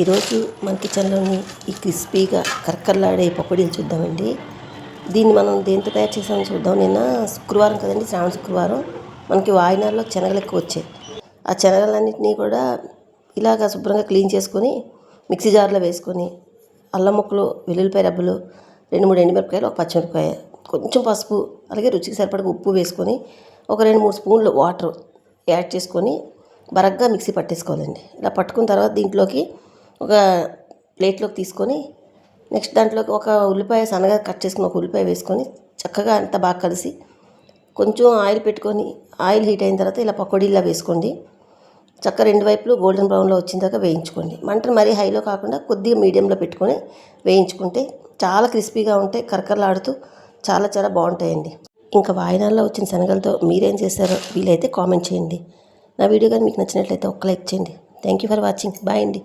ఈరోజు మన కిచెన్లోని ఈ క్రిస్పీగా కరకరలాడే పకోడీలు చూద్దామండి. దీన్ని మనం దేంతో తయారు చేసామని చూద్దాం. నిన్న శుక్రవారం కదండి శ్రావణ శుక్రవారం. మనకి వాయినాల్లో శనగలు ఎక్కువ వచ్చాయి. ఆ శనగలన్నింటినీ కూడా ఇలాగ శుభ్రంగా క్లీన్ చేసుకొని మిక్సీ జార్లో వేసుకొని అల్లం ముక్కలు వెల్లుల్లిపాయ రబ్బలు రెండు మూడు ఎండుమిరపకాయలు ఒక పచ్చిమిరపకాయ కొంచెం పసుపు అలాగే రుచికి సరిపడగా ఉప్పు వేసుకొని ఒక రెండు మూడు స్పూన్లు వాటర్ యాడ్ చేసుకొని బరగ్గా మిక్సీ పట్టేసుకోవాలండి. ఇలా పట్టుకున్న తర్వాత దీంట్లోకి ఒక ప్లేట్లోకి తీసుకొని నెక్స్ట్ దాంట్లోకి ఒక ఉల్లిపాయ సన్నగా కట్ చేసుకుని ఒక ఉల్లిపాయ వేసుకొని చక్కగా అంత బాగా కలిసి కొంచెం ఆయిల్ పెట్టుకొని ఆయిల్ హీట్ అయిన తర్వాత ఇలా పకోడీలా వేసుకోండి. చక్క రెండు వైపులు గోల్డెన్ బ్రౌన్లో వచ్చిన దాకా వేయించుకోండి. మంటను మరీ హైలో కాకుండా కొద్దిగా మీడియంలో పెట్టుకొని వేయించుకుంటే చాలా క్రిస్పీగా ఉంటాయి కరకరలాడుతూ చాలా చాలా బాగుంటాయండి. ఇంకా వాయినాల్లో వచ్చిన శనగలతో మీరేం చేశారో వీలైతే కామెంట్ చేయండి. నా వీడియో కానీ మీకు నచ్చినట్లయితే ఒక్క లైక్ చేయండి. Thank you for watching bye అండి.